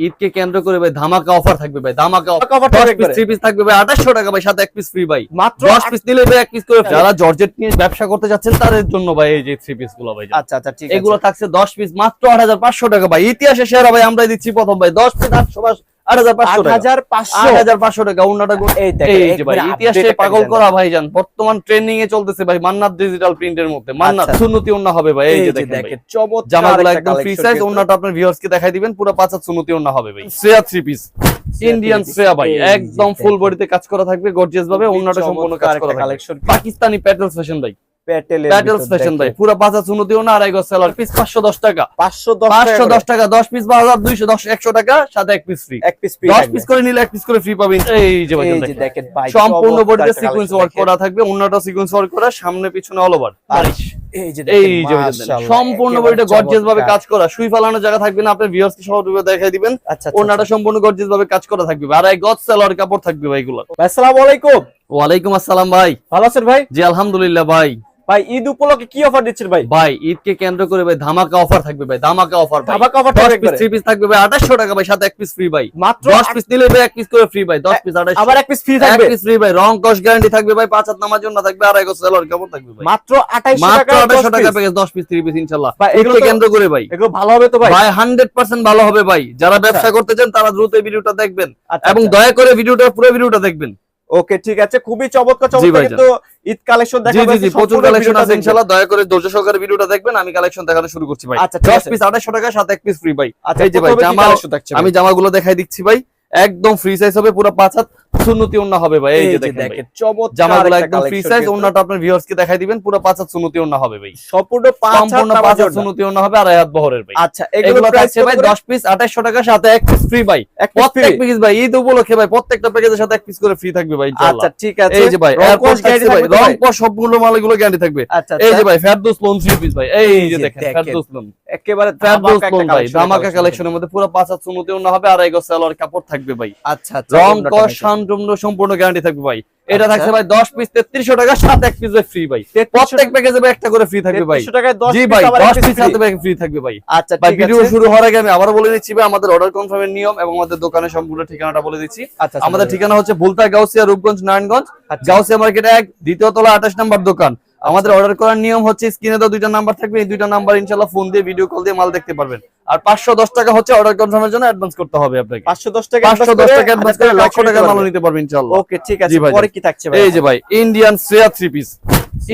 ঈদকে কেন্দ্র করে ভাই ধামাকা অফার থাকবে ভাই ধামাকা অফার থ্রি পিস থাকবে ভাই আঠাশশো টাকা ভাই সাথে এক পিস ফ্রি ভাই। মাত্র দশ পিস নিলে ভাই এক পিস করে যারা জর্জেট নিয়ে ব্যবসা করতে যাচ্ছেন তাদের জন্য ভাই এই যে থ্রি পিসগুলো ভাই আচ্ছা আচ্ছা ঠিক এগুলো থাকছে দশ পিস মাত্র আট হাজার পাঁচশো টাকা ভাই। ইতিহাসে সেরা ভাই আমরা দিচ্ছি প্রথম ভাই। দশ পিস আটশো আট হাজার পাঁচশো 8500 হাজার পাঁচশো। টাকা অন্যটা এই দেখেন, ভাই ইতিহাসে পাগল করা বর্তমান ট্রেন্ডিং এ চলতেছে ভাই মান্নাত ডিজিটাল প্রিন্টের মধ্যে। মান্নাত আচ্ছা। সুন্নতি অন্য হবে ভাই এই এই যে যে দেখেন চমৎকার জামাগুলো একদম ফ্রি সাইজ আপনার ভিউয়ার্স কে দেখাই দিবেন পুরো পাঁচ হাত সুন্নতি অন্য হবে ভাই। থ্রি পিস ইন্ডিয়ান ভাই একদম ফুল বডিতে কাজ করা থাকবে গর্জিয়াস ভাবে অন্যটা সম্পূর্ণ কাজ করা কালেকশন পাকিস্তানি প্যাটেলস ফ্যাশন ভাই। প্যাটেলস ফ্যাশন ভাই পুরো পাঁচ হাত সুন্নতি অন্য আড়াই গজ সেলার পিস পাঁচশো দশ টাকা 510 পাঁচশো টাকা দশ টাকা দশ পিস বা হাজার দুইশো দশ একশো টাকা সাথে এক পিস ফ্রি এক পিস ফ্রি দশ পিস করে নিলে এক পিস করে ফ্রি পাবেন। এই যে ভাই এই যে দেখেন ভাই সম্পূর্ণ বডিতে সিকোয়েন্স ওয়ার্ক করা থাকবে অন্যটা সিকোয়েন্স ওয়ার্ক করা সামনে পিছনে অল ওভার এই যে সম্পূর্ণ বডিতে গর্জিয়াস ভাবে কাজ করা। সুই ফালানোর জায়গা থাকবে না আপনার ভিউয়ার্স কে দেখাই দিবেন। আচ্ছা আচ্ছা, ওনাটা সম্পূর্ণ গর্জিয়াস ভাবে কাজ করা থাকবে। আর এই গজ সেলার কাপড় থাকবে ভাই এগুলো আসসালামু আলাইকুম। ওয়ালাইকুম আসসালাম ভাই। ভালো আছেন ভাই? জি আলহামদুলিল্লাহ ভাই। ভাই ঈদ উপলক্ষে কি অফার দিচ্ছেন ভাই? ভাই ঈদকে কেন্দ্র করে ভাই ধামাকা অফার থাকবে ভাই ধামাকা অফার ধামাকা দশ থাকবে পিস থ্রি পিস থাকবে ভাই আঠাশশো টাকা ভাই সাথে এক পিস ফ্রি ভাই। মাত্র দশ পিস নিলে ভাই এক পিস করে ফ্রি ভাই দশ পিস আঠাশ আবার এক পিস ফ্রি এক থাকবে পিস ফ্রি ভাই রং কস গ্যারান্টি থাকবে ভাই পাঁচ হাত নামার জন্য থাকবে আড়াই গজ সেলার কাপড় থাকবে ভাই? মাত্র 2800 টাকা আঠাশশো টাকা টাকা প্যাকেজ দশ পিস থ্রি পিস ইনশাল্লাহ। ভাই, এগুলো কেন্দ্র করে ভাই। এগুলো ভালো হবে তো ভাই? ভাই হান্ড্রেড পার্সেন্ট ভালো হবে ভাই। যারা ব্যবসা করতে চান তারা দ্রুত এই ভিডিওটা দেখবেন। আচ্ছা, এবং আচ্ছা। দয়া করে ভিডিওটা পুরো ভিডিওটা দেখবেন। ওকে ঠিক আছে। খুবই চমৎকার চমৎকার। কিন্তু ঈদ কালেকশন দেখাবো। জি জি প্রচুর কালেকশন আছে ইনশাআল্লাহ। দয়া করে ধৈর্য সহকারে ভিডিওটা দেখবেন। আমি কালেকশন দেখানো শুরু করছি ভাই। আচ্ছা ঠিক দশ আছে। পিস আঠাশশো টাকা সাথে এক পিস ফ্রি ভাই। আচ্ছা এই যে ভাই জামা আমি জামাগুলো দেখাই দিচ্ছি ভাই। একদম ফ্রি সাইজ হবে পুরো পাঁচ হাত। সুন্নতি অন্য হবে ভাই এই এই যে দেখেন। চমৎকার জামাগুলো একদম ফ্রি সাইজ কিন্তু। আপনার ভিউয়ার্স কে দেখাই দিবেন পুরো পাঁচ হাত সুন্নতি অন্য হবে ভাই। সম্পূর্ণ পাঁচ হাত। সুন্নতি অন্য হবে আড়াই হাত বহরের ভাই। আচ্ছা এগুলো প্রাইস ভাই দশ পিস আঠাশশো টাকা সাথে এক পিস ফ্রি ভাই। প্রত্যেক পিস ভাই ঈদ উপলক্ষে ভাই প্রত্যেকটা প্যাকেজের সাথে এক পিস করে ফ্রি থাকবে ভাই ইনশাআল্লাহ। আচ্ছা ঠিক আছে। এই যে ভাই থাকছে guarantee ভাই থাকবে রং পর সবগুলো মালগুলো গ্যারান্টি থাকবে। আচ্ছা এই যে আচ্ছা। ভাই ফেরদৌস লোন থ্রি পিস ভাই এই যে দেখেন। ফেরদৌস লোন একেবারে ফেরদৌস লোন ভাই ধামাকা কালেকশনের মধ্যে পুরো পাঁচ হাত সুন্নতি অন্য হবে আড়াই গজ সালোয়ার কাপড় থাকবে ভাই। আচ্ছা আচ্ছা রং কস সম্পূর্ণ সম্পূর্ণ গ্যারান্টি থাকবে ভাই। এটা আচ্ছা। থাকছে ভাই দশ পিস তেত্রিশশো টাকা সাথে এক পিস ফ্রি ভাই। 3300 প্রত্যেক প্যাকেজে ভাই একটা করে ফ্রি থাকবে ভাই। 3300 টাকায় 10 জি ভাই আবার দশ এক piece পিস সাথে ভাই ফ্রি থাকবে ভাই। আচ্ছা ভাই ভিডিও শুরু হওয়ার আগে আমি আবার বলে দিচ্ছি ভাই আমাদের অর্ডার কনফার্মের নিয়ম এবং আমাদের দোকানের সম্পূর্ণ ঠিকানাটা বলে দিচ্ছি। আচ্ছা আচ্ছা, আমাদের। ঠিকানা হচ্ছে ভুলতা গাউসিয়া রূপগঞ্জ নারায়ণগঞ্জ। গাউসিয়া মার্কেট এক দ্বিতীয় তলা 28 নম্বর দোকান। আমাদের অর্ডার করার নিয়ম হচ্ছে স্ক্রিনে তো দুইটা নাম্বার থাকবে এই দুইটা নাম্বার ইনশাল্লাহ ফোন দিয়ে ভিডিও কল দিয়ে মাল দেখতে পারবেন। আর পাঁচশো দশ টাকা হচ্ছে অর্ডার কনফার্মের জন্য অ্যাডভান্স করতে হবে আপনাকে। 510 টাকা পাঁচশো দশ টাকা অ্যাডভান্স করে লক্ষ টাকা মাল নিতে পারবেন ইনশাল্লাহ ওকে ঠিক আছে। পরে কি থাকছে ভাই? এই যে ভাই Indian Shreya three piece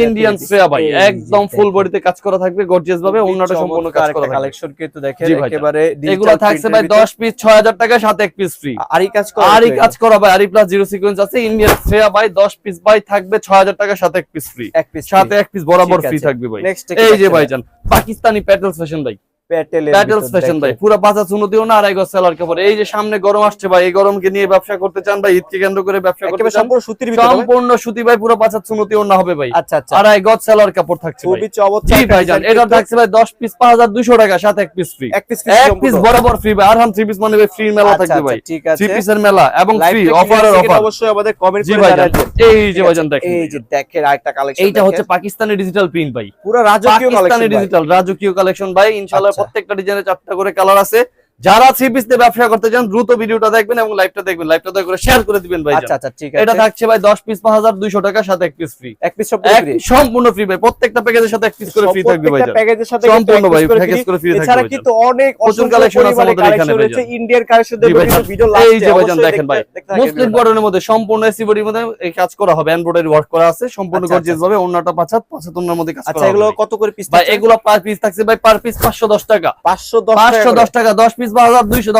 Indian Shreya ভাই একদম। ফুল বডিতে কাজ করা থাকবে গর্জিয়াস ভাবে অন্যটা সম্পূর্ণ কাজ করা কালেকশন কিন্তু দেখেন একেবারে এগুলো থাকছে ভাই দশ পিস ছয় হাজার টাকা সাথে এক পিস ফ্রি আরই কাজ করা আরই কাজ করা ভাই আরই প্লাস জিরো সিকোয়েন্স আছে ইন্ডিয়ান শ্রেয়া ভাই দশ পিস ভাই থাকবে ছয় হাজার টাকা সাথে এক পিস ফ্রি এক পিস সাথে এক পিস বরাবর ফ্রি থাকবে ভাই। এই যে ভাইজান পাকিস্তানি প্যাটেল ফ্যাশন ভাই। প্যাটেল ফ্যাশন ভাই পুরো পাঁচা চুনতিও না আড়াই গজ সেলার কাপড় এই যে সামনে গরম আসছে ভাই এই গরমকে নিয়ে ব্যবসা করতে চান ভাই ঈদকে কেন্দ্র করে ব্যবসা করতে চান। সম্পূর্ণ সুতির ভিতরে সম্পূর্ণ সুতি ভাই পুরো পাঁচা চুনতিও না হবে ভাই। আচ্ছা আচ্ছা। আড়াই গজ সেলার কাপড় থাকছে ভাই। খুবই চমৎকার জি একটা ভাইজান এটা থাকছে ভাই দশ পিস পাঁচ হাজার দুশো টাকা সাথে এক পিস ফ্রি এক পিস এক পিস বরাবর ফ্রি ভাই আর হাম থ্রি পিস মানে ভাই ফ্রি মেলা আচ্ছা, থাকবে ভাই। ঠিক আছে। থ্রি পিসের মেলা এবং ফ্রি অফার আর অফার অবশ্যই আমাদের কমেন্ট করে জানাবেন। এই যে ভাইজান দেখেন। এই যে দেখেন আরেকটা কালেকশন এইটা হচ্ছে পাকিস্তানি ডিজিটাল প্রিন্ট ভাই। পুরো রাজকীয় পাকিস্তানি কালেকশন ডিজিটাল রাজকীয় কালেকশন ভাই ইনশাআল্লাহ আচ্ছা। প্রত্যেকটা ডিজাইনে চারটা করে কালার আছে। যারা থ্রি পিস দিয়ে ব্যবসা করতে চান দ্রুত ভিডিওটা দেখবেন এবং লাইভটা দেখবেন। লাইভটা দয়া করে শেয়ার করে দিবেন ভাই আচ্ছা আচ্ছা ঠিক আছে। এটা থাকছে ভাই 10 পিস 5200 টাকা সাথে এক পিস ফ্রি এক পিস সব এক সম্পূর্ণ ফ্রি ভাই। প্রত্যেকটা প্যাকেজের সাথে এক পিস করে ফ্রি থাকবে ভাই প্যাকেজের সাথে সম্পূর্ণ ভাই প্যাকেজ করে ফ্রি থাকবে এছাড়া কিন্তু অনেক অসংখ্য collection আছে আমাদের এখানে ভাইজান। ইন্ডিয়ান কালেকশন দেখবেন ভাইজান। এই যে ভাইজান দেখেন ভাই। মুসলিম বর্ডারের মধ্যে সম্পূর্ণ এসি বডির মধ্যে এই কাজ করা হবে। এমব্রয়ডারি ওয়ার্ক করা আছে। সম্পূর্ণ আচ্ছা, গর্জিয়াস ভাবে অন্যটা পাঁচাত পাঁচাতনের মধ্যে কাজ করা আচ্ছা এগুলো কত করে পিস ভাই এগুলো পার পিস থাকছে ভাই পার পিস 510 টাকা। 510 পাঁচশো টাকা দশ টাকা দশ পিস বা হাজার দুইশো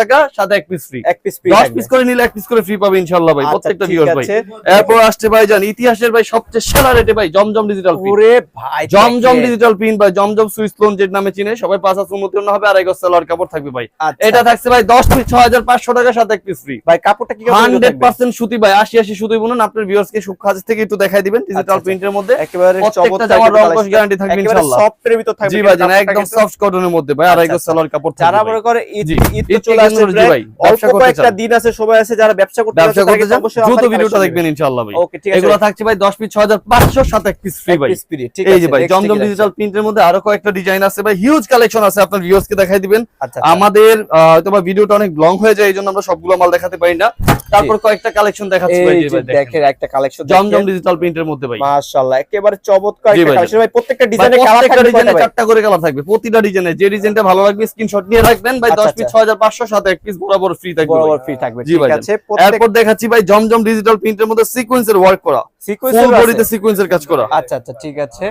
টাকা সাথে এক পিস ফ্রি এক পিস ফ্রি দশ পিস করে নিলে এক পিস করে ফ্রি পাবে ইনশাল্লাহ ভাই আচ্ছা, প্রত্যেকটা ভিউয়ার ভাই। এরপর আসছে ভাই জান ইতিহাসের ভাই সবচেয়ে সেরা রেটে ভাই জমজম ডিজিটাল প্রিন্ট ওরে ভাই জমজম ডিজিটাল প্রিন্ট ভাই জমজম সুইস লোন যে নামে চিনে সবাই পাঁচ হাজার উন্নতি হবে আর এগো সেলার কাপড় থাকবে ভাই। আচ্ছা। এটা থাকছে ভাই দশ পিস ছয় হাজার পাঁচশো টাকা সাথে এক পিস ফ্রি ভাই কাপড়টা কি হান্ড্রেড পার্সেন্ট সুতি ভাই আশি আশি সুতি বুনুন আপনার থেকে একটু দেখাই দিবেন ডিজিটাল আচ্ছা। প্রিন্টের মধ্যে। একেবারে চমৎকার জামার একটা রং কস collection। গ্যারান্টি থাকবে ইনশাআল্লাহ সফট এর ভিতর থাকবে জি ভাই জান একদম সফট কটনের মধ্যে ভাই আর আচ্ছা, এগো আচ্ছা। সেলার কাপড় যারা মনে ভাই। করেন করেন ঈদ তো চলে আসছে ভাই, অল্প কয়েকটা দিন আছে সময় আছে যারা ব্যবসা করতে ব্যবসা করতে চান দ্রুত আমাদের ভিডিওটা দেখবেন ইনশাআল্লাহ ভাই। ওকে ঠিক আছে। এগুলো থাকছে ভাই দশ পিস ছয় হাজার পাঁচশো সাথে এক পিস ফ্রি ভাই। piece free, এই যে ভাই জমজম ডিজিটাল প্রিন্টের মধ্যে আরও কয়েকটা ডিজাইন আছে ভাই। হিউজ কালেকশন আছে আপনার ভিউয়ার্স কে দেখাই দিবেন। আচ্ছা আচ্ছা। আমাদের আহ, হয়তো বা ভিডিওটা অনেক লং হয়ে যায় এই জন্য আমরা সবগুলো মাল দেখাতে পারি না। তারপর কয়েকটা কালেকশন দেখাচ্ছি ভাই দেখেন। একটা কালেকশন জমজম ডিজিটাল প্রিন্টের মধ্যে ভাই। মাশাআল্লাহ একেবারে চমৎকার একটা কালেকশন ভাই প্রত্যেকটা ভাই, ডিজাইনে কালার প্রত্যেকটা ডিজাইনে চারটা করে কালার থাকবে প্রতিটা ডিজাইনে যে ডিজাইনটা ভালো লাগবে স্ক্রিনশট নিয়ে রাখবেন ভাই আচ্ছা, 10 পিস 6500 সাথে এক পিস বরাবর ফ্রি থাকবে বরাবর ফ্রি থাকবে ঠিক আছে। এরপর দেখাচ্ছি ভাই জমজম ডিজিটাল প্রিন্টের মধ্যে সিকোয়েন্সের ওয়ার্ক করা। সিকোয়েন্স বডিতে সিকোয়েন্সের কাজ করা। আচ্ছা আচ্ছা ঠিক আছে।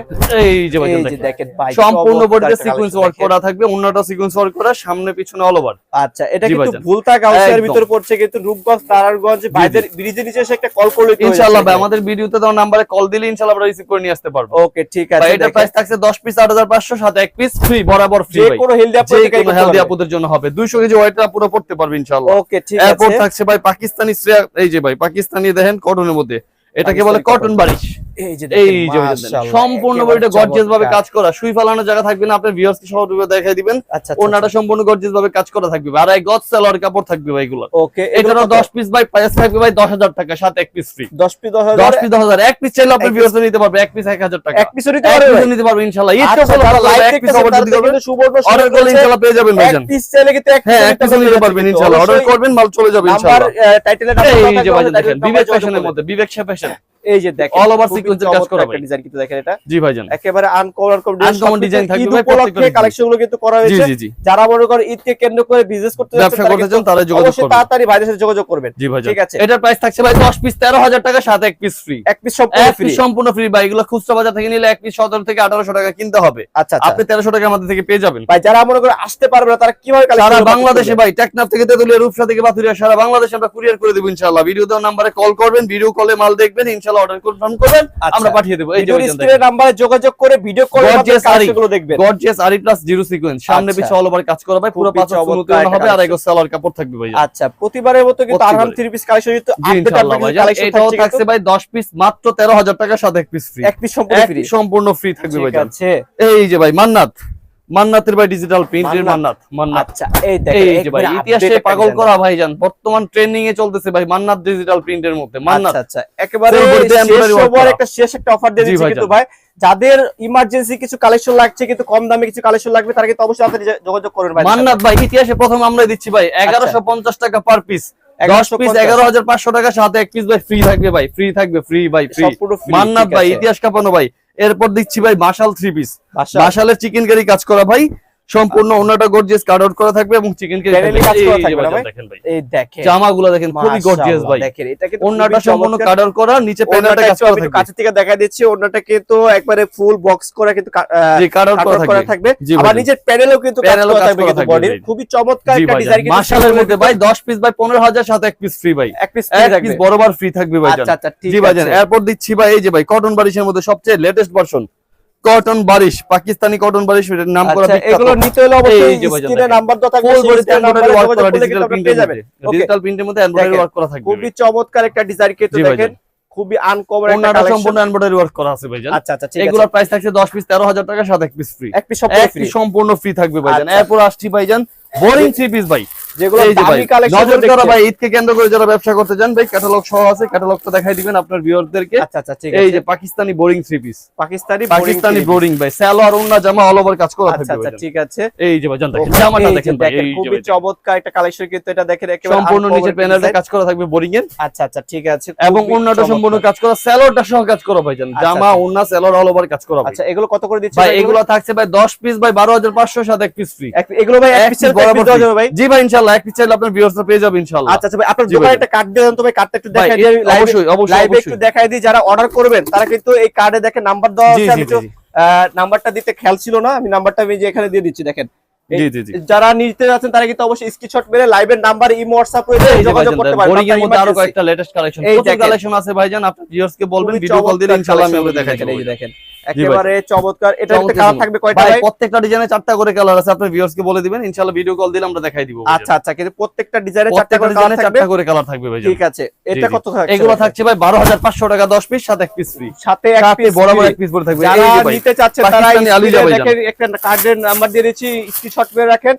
এই যে ভাই দেখেন। দেখেন ভাই সম্পূর্ণ বডিতে সিকোয়েন্স ওয়ার্ক করা থাকবে অন্যটা সিকোয়েন্স ওয়ার্ক করা সামনে পিছনে অল ওভার আচ্ছা এটা কিন্তু ভুলতা গাউসিয়ার একদম। পড়ছে কিন্তু রূপগঞ্জ তারারগঞ্জ ভাইদের ব্রিজের নিচে এসে একটা কল করলে ইনশাআল্লাহ ভাই আমাদের ভিডিওতে দেওয়া নাম্বারে কল দিলে ইনশাআল্লাহ আমরা রিসিভ করে নিয়ে আসতে পারব। ওকে ঠিক আছে এটা। প্রাইস থাকছে 10 পিস 8500 সাথে এক পিস ফ্রি বরাবর ফ্রি ভাই। হেলদি যে কোনো হেলদি আপুদের জন্য হবে। 200 কেজি ওয়েটটা পুরো পড়তে পারবে ইনশাআল্লাহ। ওকে ঠিক এরপর থাকছে ভাই পাকিস্তানি শ্রেয়া এই যে ভাই পাকিস্তানি দেখেন কটনের মধ্যে। এটাকে বলে কটন বারিশ এই যে এই দেখেন, যে ভাই দেখেন, মাশাআল্লাহ, সম্পূর্ণ বডিটা গর্জিয়াস ভাবে কাজ করা সুই ফালানোর জায়গা থাকবে না আপনার ভিউয়ার্স কে সহ দেখাই দিবেন। আচ্ছা আচ্ছা, ওনাটা সম্পূর্ণ গর্জিয়াস ভাবে কাজ করা থাকবে আর এই গজ সেলর কাপড় থাকবে ভাই এগুলো। ওকে এটারও 10 পিস ভাই প্রাইস থাকবে ভাই 10000 টাকা সাথে এক পিস ফ্রি 10 পি 10 10 পিস 10000 এক পিস চাইলে আপনি ভিউয়ার্স নিতে পারবে এক পিস 1000 টাকা। এক পিস নিতে এক পারবে নিতে পারবে ইনশাআল্লাহ। এই আচ্ছা, যারা লাইভ live এক পিস দেখতেছেন অর্ডার দিতে হবে। সুবর্ণ অর্ডার করলে ইনশাআল্লাহ পেয়ে যাবেন এক পিস চাইলে কিন্তু এক হ্যাঁ এক পিস পিস নিতে পারবেন ইনশাআল্লাহ। অর্ডার করবেন মাল চলে যাবে ইনশাআল্লাহ। দেখেন বিবেক ফ্যাশনের মধ্যে বিবেক ফ্যাশন এই যে দেখেন খুবই sequence এর কাজ করা একটা। ডিজাইন কিন্তু দেখেন এটা। জি ভাইজান। একেবারে আনকমন design থাকবে ভাই, প্রত্যেকটা কালেকশন কিন্তু করা হয়েছে। জি জি। যারা মনে করে ঈদকে কেন্দ্র করে বিজনেস করতে ব্যবসা করতে চান তারা যোগাযোগ করবেন। তাড়াতাড়ি ভাইদের সাথে যোগাযোগ করবেন। জি ভাইজান। ঠিক আছে? এটার প্রাইস থাকছে ভাই 10 পিস 13000 টাকা সাথে এক পিস ফ্রি এক পিস সম্পূর্ণ ফ্রি সম্পূর্ণ ফ্রি ভাই। এগুলো খুচরা বাজার থেকে নিলে এক পিস 17 থেকে 1800 টাকা কিনতে হবে। আচ্ছা আচ্ছা। আপনি 1300 টাকা আমাদের থেকে পেয়ে যাবেন। ভাই যারা মনে করে আসতে পারবে না তারা কীভাবে collection সারা বাংলাদেশে ভাই টেকনাফ থেকে তেতুলিয়া রূপসা থেকে বাথুরিয়া সারা বাংলাদেশে আমরা কুরিয়ার করে দেব ইনশাআল্লাহ। ভিডিও দেওয়ার নাম্বারে কল করবেন ভিডিও কলে মাল দেখবেন ইনশাআল্লাহ অর্ডার কনফার্ম করবেন আচ্ছা। আমরা পাঠিয়ে দেব। এই যে স্ক্রিনের নাম্বারে যোগাযোগ করে ভিডিও কলে Gorgeous শাড়ি। গুলো দেখবেন। গর্জিয়াস আরি প্লাস জিরো সিকোয়েন্স সামনে আচ্ছা। পিছে অল ওভার কাজ করা ভাই পুরো পাঁচ চমৎকার হবে আর collection। এগো সালোয়ার কাপড় থাকবে ভাই আচ্ছা প্রতিবারের মতো কিন্তু প্রতিবারে। আরহাম থ্রি পিস কালেকশন কিন্তু আপডেট ইনশাআল্লাহ কালেকশন এটাও থাকছে থাকছে ভাই 10 পিস মাত্র 13000 টাকার সাথে এক পিস ফ্রি এক পিস সম্পূর্ণ ফ্রি সম্পূর্ণ ফ্রি থাকবে আছে। এই যে ভাই মান্নাত। মান্নাতের ভাই ডিজিটাল প্রিন্টের মান্নাত। মান্নাত আচ্ছা এই দেখেন ভাই ইতিহাসে পাগল। করা ভাইজান বর্তমান ট্রেন্ডিং এ চলতেছে ভাই মান্নাত ডিজিটাল প্রিন্টের মধ্যে মান্নাত। আচ্ছা আচ্ছা একেবারে সবার একটা শেষ একটা অফার দিয়ে দিচ্ছি কিন্তু ভাই যাদের ইমার্জেন্সি কিছু কালেকশন লাগছে কিন্তু কম দামে কিছু কালেকশন লাগবে তারা কিন্তু অবশ্যই আপনাদের যোগাযোগ করবেন ভাই মান্নাত ভাই ইতিহাসে প্রথম আমরা দিচ্ছি ভাই এগারোশো পঞ্চাশ টাকা পার পিস পিস 1150 এগারো হাজার পাঁচশো টাকা সাথে এক পিস ভাই ফ্রি থাকবে ভাই ফ্রি থাকবে ফ্রি ভাই ফ্রি মান্নাত ভাই ইতিহাস কাপানো ভাই। এরপর দিচ্ছি ভাই মাসাল থ্রি পিস মাসালের চিকেন কারি কাজ করা ভাই। সম্পূর্ণ অন্যটা গর্জিয়াস কাট আউট করা থাকবে এবং চিকেন ভাই। এই দেখেন। জামাগুলো দেখেন খুবই গর্জিয়াস ভাই। দেখেন এটা কিন্তু অন্যটা সম্পূর্ণ। কাট আউট করা নিচে প্যানেলটা কাজ করা থাকবে। কাছে থেকে দেখা দিচ্ছি ওড়নাটা কিন্তু একবারে ফুল বক্স করা কিন্তু কা- জি কাট আউট করা থাকবে। আবার নিচের প্যানেলও কিন্তু প্যানেলও করা কাজ থাকবে করা কিন্তু থাকবে বডির খুবই চমৎকার জি একটা ডিজাইন কিন্তু মাশালের মধ্যে ভাই 10 পিস ভাই 15000 সাথে এক পিস ফ্রি ভাই। এক পিস এক থাকবে। পিস বরাবর ফ্রি থাকবে ভাইজান আচ্ছা আচ্ছা ঠিক জি ভাইজান আছে। এরপর দিচ্ছি ভাই এই যে ভাই কটন বারিশের মধ্যে সবচেয়ে latest version cotton Barish Pakistani cotton Barish এটার নাম করা আচ্ছা এগুলো নিতে হলে অবশ্যই স্ক্রিনে নাম্বার দেওয়া থাকবে ফুল বডিতে এমব্রয়ডারি ওয়ার্ক করা ডিজিটাল পেয়ে যাবেন। ডিজিটাল প্রিন্টের মধ্যে এমব্রয়ডারি ওয়ার্ক করা থাকবে। খুবই চমৎকার একটা ডিজাইন কিন্তু দেখেন খুবই আনকমন একটা কালেকশন সম্পূর্ণ এমব্রয়ডারি ওয়ার্ক করা আছে ভাইজান আচ্ছা আচ্ছা ঠিক আছে। এগুলোর প্রাইস থাকছে 10 পিস 13000 টাকা সাথে এক পিস ফ্রি এক পিস সম্পূর্ণ ফ্রি সম্পূর্ণ ফ্রি থাকবে ভাইজান আচ্ছা। এরপর আসছি ভাইজান বোরিং থ্রি পিস ভাই। যেগুলো এই দামি কালেকশন নজর ভাই ঈদকে কেন্দ্র করে যারা ব্যবসা করতে চান ভাই ক্যাটালগ সহ আছে ক্যাটালগটা দেখাই দিবেন আপনার ভিউয়ারদেরকে আচ্ছা আচ্ছা ঠিক এই যে Pakistani boring three piece Pakistani Pakistani boring ভাই সালোয়ার ওন্না জামা অল ওভার কাজ করা আচ্ছা থাকবে আচ্ছা। ঠিক আছে। এই যে ভাইজান দেখেন জামাটা দেখেন ভাই এই খুবই চমৎকার একটা কালেকশন কিন্তু এটা দেখেন একেবারে সম্পূর্ণ uncommon নিচে প্যানেলটা কাজ করা থাকবে বোরিং এর। আচ্ছা আচ্ছা ঠিক আছে। এবং ওন্নাটা সম্পূর্ণ কাজ করা স্যালোয়ারটা সহ কাজ করা ভাইজান আচ্ছা, জামা আচ্ছা। ওন্না স্যালোয়ার অল ওভার কাজ করা আচ্ছা এগুলো কত করে দিচ্ছেন ভাই এগুলো? থাকছে ভাই 10 পিস ভাই 12500 সাথে এক পিস ফ্রি এগুলো ভাই এক পিস বরাবর ভাই? জি ভাই ইনশাআল্লাহ এক পিস চাইলে আপনার ভিউয়ার্সরা পেয়ে যাবে ইনশাআল্লাহ। আচ্ছা আচ্ছা ভাই আপনার দোকানে একটা কার্ড দেন তো কার্ডটা একটু দেখাই দিই। অবশ্যই অবশ্যই লাইভে একটু দেখাই দিই যারা অর্ডার করবেন তারা কিন্তু এই কার্ডে দেখে নাম্বার দেওয়া আছে। আমি তো নাম্বারটা দিতে খেয়াল ছিল না আমি নাম্বারটা আমি যে এখানে দিয়ে দিচ্ছি দেখেন। যারা নিতে যাচ্ছেন তারা কিন্তু অবশ্যই স্ক্রিনশট মেরে লাইভের নাম্বার ইমো করে যোগাযোগ করতে দেখেন, পারেন বোরিং এর মধ্যে আরও emergency। কয়েকটা লেটেস্ট কালেকশন এই কালেকশন আছে ভাইজান আপনার ভিউয়ার্স বলবেন ভিডিও কল দিলে ইনশাআল্লাহ আমি আপনাদের দেখাই দেখেন, এই দেখেন। একেবারে চমৎকার। এটা কালার থাকবে কয়টা ভাই প্রত্যেকটা ডিজাইনে চারটা করে কালার আছে। আপনার ভিউয়ার্স কে বলে দিবেন ইনশাআল্লাহ ভিডিও কল দিলে আমরা দেখাই দিব। আচ্ছা আচ্ছা কিন্তু প্রত্যেকটা ডিজাইনে চারটা করে ডিজাইনে কালার থাকবে? চারটা করে কালার থাকবে ভাই ঠিক আছে। এটা কত থাকছে এগুলো থাকছে ভাই 12500 টাকা 10 পিস সাথে এক পিস ফ্রি সাথে এক পিস বরাবর এক পিস করে থাকবে। যারা নিতে চাচ্ছে তারা দেখেন একটা কার্ডের নাম্বার দিয়ে দিচ্ছি স্ক্রিনশট করে রাখেন।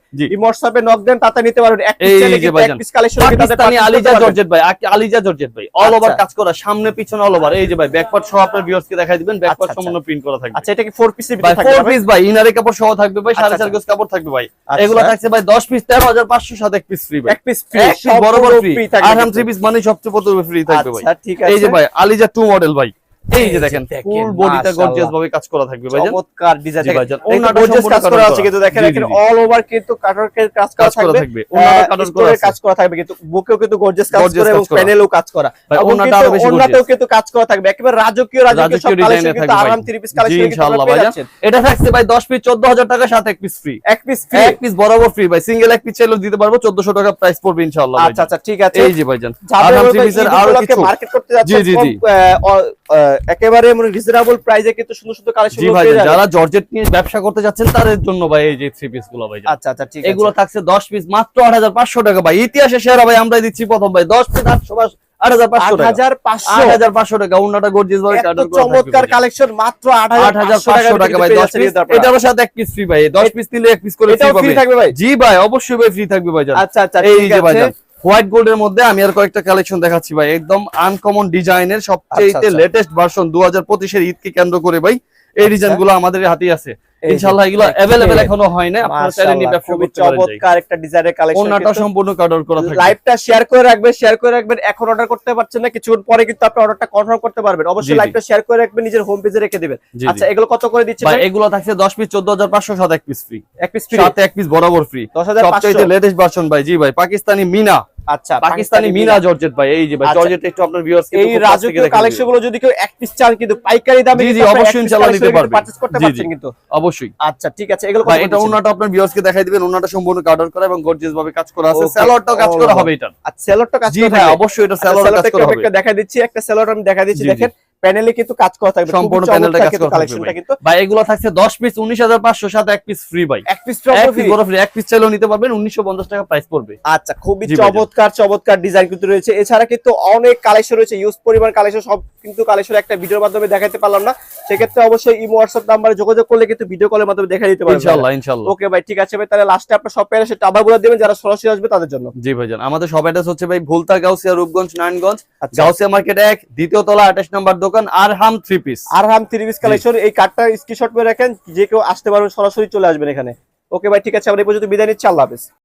নক দেন তাতে নিতে পারবেন। এক পিস চাইলে কিন্তু এক piece collection Pakistani Aliza georgette ভাই আলিজা জর্জেট ভাই অল ওভার আচ্ছা। কাজ করা সামনে পিছনে অল ওভার এই যে ভাই ব্যাকপার্ট সহ আপনার ভিউয়ার্স কে দেখাই দিবেন ব্যাকপার্ট আচ্ছা, সম্পূর্ণ প্রিন্ট করা থাকবে। আচ্ছা এটা কি ফোর পিসের ভাই ভিতরে থাকবে ফোর ভাই? পিস ভাই ইনারে কাপড় সহ থাকবে ভাই সাড়ে আচ্ছা, চার গজ কাপড় থাকবে ভাই। আচ্ছা। এগুলো থাকছে ভাই 10 পিস 13500 সাথে এক পিস ফ্রি ভাই। এক পিস ফ্রি এক পিস বরাবর ফ্রি আর হাম থ্রি পিস মানে সবচেয়ে প্রথমে ফ্রি থাকবে ভাই। আচ্ছা ঠিক আছে। এই যে ভাই আলিজা টু মডেল ভাই। এই যে দেখেন ফুল বডিটা গর্জিয়াস ভাবে কাজ করা থাকবে ভাই চমৎকার ডিজাইন ভাইজান। দেখেন ওনাটা গর্জিয়াস কাজ করা আছে কিন্তু দেখেন এখানে। অল ওভার কিন্তু কাটারের কাজ করা থাকবে ওনাটা কাটার করা স্টোরে আছে। কাজ করা থাকবে কিন্তু বুকেও কিন্তু গর্জিয়াস কাজ করা এবং। প্যানেলেও কাজ করা। ওনাটা আরও বেশি gorgeous। কিন্তু কাজ করা থাকবে। একেবারে রাজকীয় রাজকীয় সব কালেকশন কিন্তু আরাম থ্রি পিস কালেকশন কিন্তু ইনশাআল্লাহ ভাইজান। এটা থাকছে ভাই 10 পিস 14000 টাকা সাথে এক পিস ফ্রি এক পিস ফ্রি এক পিস বরাবর ফ্রি ভাই। সিঙ্গেল এক পিস চাইলেও দিতে পারব 1400 টাকা প্রাইস পড়বে ইনশাআল্লাহ আচ্ছা আচ্ছা ঠিক আছে। এই যে ভাইজান। আরাম থ্রি পিসের আরও কিছু। মার্কেট করতে যাচ্ছে জি, জি, জি। একেবারে মানে রিজনেবল প্রাইসে কিন্তু সুন্দর সুন্দর কালেকশন জি ভাই যারা জর্জেট নিয়ে ব্যবসা করতে যাচ্ছেন তাদের জন্য ভাই এই যে থ্রি পিসগুলো ভাই আচ্ছা আচ্ছা ঠিক আছে। এগুলো থাকছে 10 পিস মাত্র 8500 টাকা ভাই। ইতিহাসে সেরা ভাই আমরাই দিচ্ছি প্রথম ভাই। 10 পিস 800 8500 টাকা। 8500 8500 টাকা ওন্নাটা গর্জিয়াস ভাবে এত চমৎকার কালেকশন মাত্র 8500 8500 টাকা ভাই 10 পিস সাথে এক পিস ফ্রি ভাই। 10 পিস নিলে এক পিস করে ফ্রি থাকবে ভাই। জি ভাই অবশ্যই ভাই ফ্রি থাকবে ভাই আচ্ছা আচ্ছা এই যে ভাই হোয়াইট গোল্ডের মধ্যে আমি আর কয়েকটা কালেকশন দেখাচ্ছি ভাই একদম আনকমন ডিজাইনের সবচেয়ে আচ্ছা, আচ্ছা। লেটেস্ট ভার্সন 2025 এর ঈদকে কেন্দ্র করে ভাই এই আচ্ছা। ডিজাইন গুলো আমাদের হাতেই আছে এই যে, ইনশাআল্লাহ এগুলো দেখেন। अवेलेबल এখনো হয় না আপনারা চাইলে নিয়ে মাশাআল্লাহ, ব্যবসা খুবই করতে পারেন ভাই। চমৎকার একটা ডিজাইনের কালেকশন ওন্নাটা সম্পূর্ণ কাটার করা থাকবে লাইভটা শেয়ার করে রাখবেন শেয়ার করে রাখবেন এখন অর্ডার করতে পারছেন না কিছুক্ষণ পরে কিন্তু আপনি অর্ডারটা কনফার্ম করতে পারবেন জি, অবশ্যই জি। লাইভটা শেয়ার করে রাখবেন নিজের হোম পেজে রেখে দিবেন জি আচ্ছা জি এগুলো কত করে দিচ্ছেন ভাই ভাই? এগুলো থাকছে 10 পিস 14500 সাথে এক পিস ফ্রি এক পিস ফ্রি সাথে এক পিস বরাবর ফ্রি সবচেয়ে 10500 লেটেস্ট ভার্সন ভাই জি ভাই পাকিস্তানি মিনা আচ্ছা পাকিস্তানি মিনা জর্জেট ভাই এই যে ভাই আচ্ছা। জর্জেট একটু আপনার ভিউয়ার্স এই রাজকীয় কালেকশনগুলো যদি কেউ এক পিস চান কিন্তু পাইকারি দামে জি, জি, অবশ্যই ইনশাআল্লাহ নিতে পারবেন। পারচেজ করতে। পারছেন কিন্তু অবশ্যই আচ্ছা ঠিক আছে এগুলো ভাই এটা? ওন্নাটা আপনার ভিউয়ার্স কে দেখাই দিবেন ওন্নাটা সম্পূর্ণ করা এবং গর্জিয়াস ভাবে কাজ করা আছে স্যালোয়ারটাও কাজ করা হবে এটা আচ্ছা সেলরটা কাজ জি করে ভাই অবশ্যই এটা আচ্ছা, কাজ করা হবে একটা দেখা দিচ্ছি একটা সেলর আমি দেখা দিচ্ছি। দেখেন প্যানেলে কিন্তু কাজ করা থাকবে সম্পূর্ণ প্যানেলটা কাজ করা কালেকশনটা কিন্তু ভাই এগুলো থাকছে 10 পিস 19500 সাথে এক পিস ফ্রি ভাই এক পিস ফ্রি এক পিস চাইলেও নিতে পারবেন 1950 টাকা প্রাইস পড়বে আচ্ছা খুবই ভাইজান। চমৎকার চমৎকার ডিজাইন কিন্তু রয়েছে। এছাড়া কিন্তু অনেক কালেকশন রয়েছে ইউজ পরিমাণ কালেকশন সব কিন্তু কালেকশন একটা ভিডিওর মাধ্যমে দেখাতে পারলাম না। সেক্ষেত্রে অবশ্যই ইমো হোয়াটসঅ্যাপ নাম্বারে যোগাযোগ করলে কিন্তু ভিডিও কলের মাধ্যমে দেখা দিতে পারবেন। ইনশাআল্লাহ ইনশাআল্লাহ। ওকে ভাই ঠিক আছে ভাই তাহলে লাস্টে আপনার সব সেটা আবার বলে দেবেন যারা সরাসরি আসবে তাদের জন্য। জি ভাইজান আমাদের সব অ্যাড্রেস হচ্ছে ভাই ভুলতা গাউসিয়া রূপগঞ্জ নারায়ণগঞ্জ আচ্ছা। গাউসিয়া মার্কেট এক দ্বিতীয় তলা 28 নম্বর দোকান আর হাম থ্রি পিস আর হাম থ্রি পিস কালেকশন এই কার্ডটা স্ক্রিনশট করে রাখেন যে কেউ আসতে পারবেন সরাসরি চলে আসবেন এখানে। ওকে ভাই ঠিক আছে আমরা এই পর্যন্ত বিদায় নিচ্ছি আল্লাহ হাফেজ।